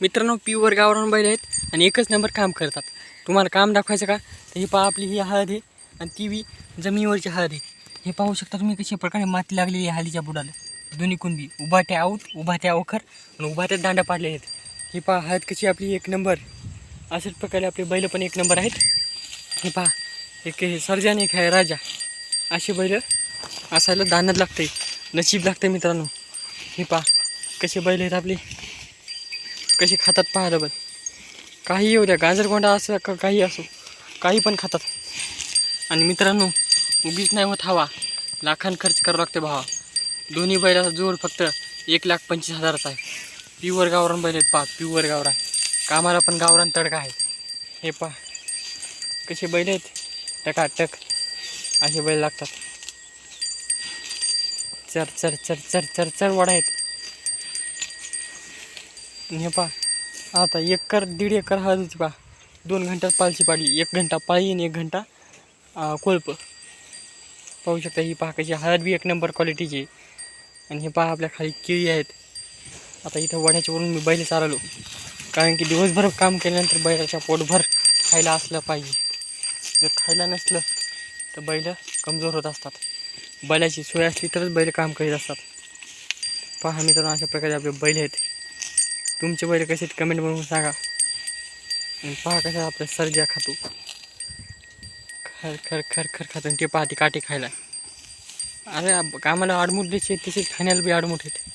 मित्रांनो प्युअर गावरान बैल आहेत आणि एकच नंबर काम करतात. तुम्हाला काम दाखवायचं का? तर ही पहा आपली ही हळद आहे आणि ती बी जमिनीवरची हळद आहे. हे पाहू शकता तुम्ही कशा प्रकारे माती लागलेली आहे हळदीच्या बुडाला. दोन्ही कुणबी उभाट्या आऊत उभाट्या ओखर आणि उभाट्या दांडा पाडले आहेत. ही पहा हळद कशी आपली एक नंबर अशाच प्रकारे आपले बैल पण एक नंबर आहेत. हे पहा एक हे सर्जन एक आहे राजा. असे बैल असायला दानत लागते नशीब लागते मित्रांनो. हे पहा कसे बैल आहेत आपले. कसे खातात पाहायला पण. काही येऊ द्या गाजरगोंडा असं का काही असो काही पण खातात. आणि मित्रांनो उगीच नाही होत हवा. लाखान खर्च करावं लागते भावा. दोन्ही बैलाचा जोड फक्त एक लाख पंचवीस हजाराचा आहे. प्युअर गावरान बैल आहेत पहा प्युअर गावरान. कामाला पण गावरान तडका आहे. हे पहा कसे बैल आहेत. टकाटक असे बैल लागतात. चर चर चर चर चर चर वडा आहेत. हे पहा. आता एकर दीड एकर हळदीची पहा. दोन घंट्यात पालची पाडली. एक घंटा पाळी आणि एक घंटा अं, पाहू शकता ही पहा कशी हळद बी एक नंबर क्वालिटीची आहे. आणि हे पहा आपल्या खाली केळी आहेत. आता इथं वड्याच्या वरून मी बैल चालवलो. कारण की दिवसभर काम केल्यानंतर बैलाच्या पोटभर खायला असलं पाहिजे. जर खायला नसलं तर बैल कमजोर होत असतात. बैलाची सोय असली तरच बैल काम करीत असतात. पहा मित्रांनो अशा प्रकारे आपले बैल आहेत. तुमचे बैल कसे कमेंट बनवून सांगा. आणि पहा कशा आपल्या सर्जा खातो. खर खर खर खर खातो आणि ते पहा ते काटे खायला. अरे कामाला आडमुठ द्यायचे तसे खाण्याला बी आडमूट येते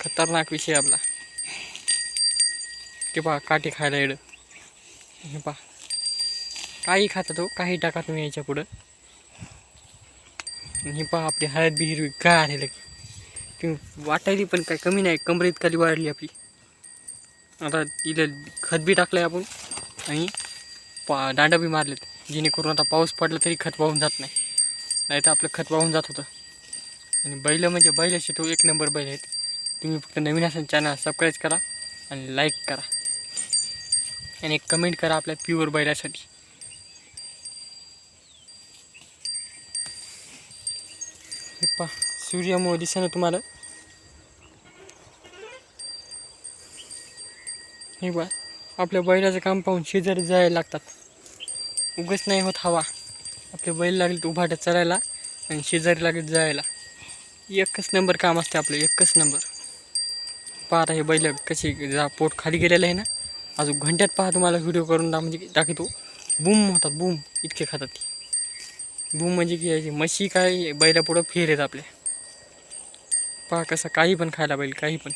खतरनाक विषय आपला. ते पहा काटे खायला येड. हे पहा. काही खाता तो काही टाका तुम्ही याच्या पुढं. हे पहा आपली हळद बी हिरवी काय आलेलं वाटायली पण काय कमी नाही. कमरेत खाली वाढली आपली. आता तिला खत बी टाकलं आहे आपण आणि पा दांडा बी मारलेत. जेणेकरून आता पाऊस पडला तरी खत वाहून जात नाही. नाही तर आपलं खत वाहून जात होतं. आणि बैल म्हणजे बैल असे तो एक नंबर बैल आहेत. तुम्ही फक्त नवीन असेल चॅनल सबस्क्राईब करा आणि लाईक करा. आणि एक कमेंट करा आपल्या प्युअर बैलासाठी. हे पहा सूर्यामुळे दिसेना तुम्हाला. हे बा आपल्या बैलाचं काम पाहून शेजारी जायला लागतात. उगच नाही होत हवा. आपले बैल लागले उभाट्यात चरायला आणि शेजारी लागले जायला. एकच नंबर काम असते आपलं एकच नंबर. पाहता हे बैल कशी जा पोट खाली गेलेलं आहे ना. अजून घंट्यात पहा तुम्हाला व्हिडिओ करून दा म्हणजे दाखवतो. बूम होतात बूम. इतके खातात ते. बूम म्हणजे की म्हशी काय बैलापुढं फेर आहेत आपल्या पहा कसं काही पण खायला बैल काही पण.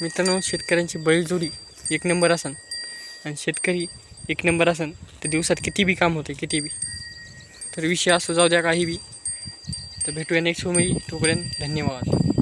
मित्रांनो शेतकऱ्यांची बैलजोडी एक नंबर असन आणि शेतकरी एक नंबर असन तर दिवसात किती बी काम होते किती बी. तर विषय असो जाऊ द्या काही बी. तर भेटूया नेक्स्टमध्ये. तोपर्यंत धन्यवाद.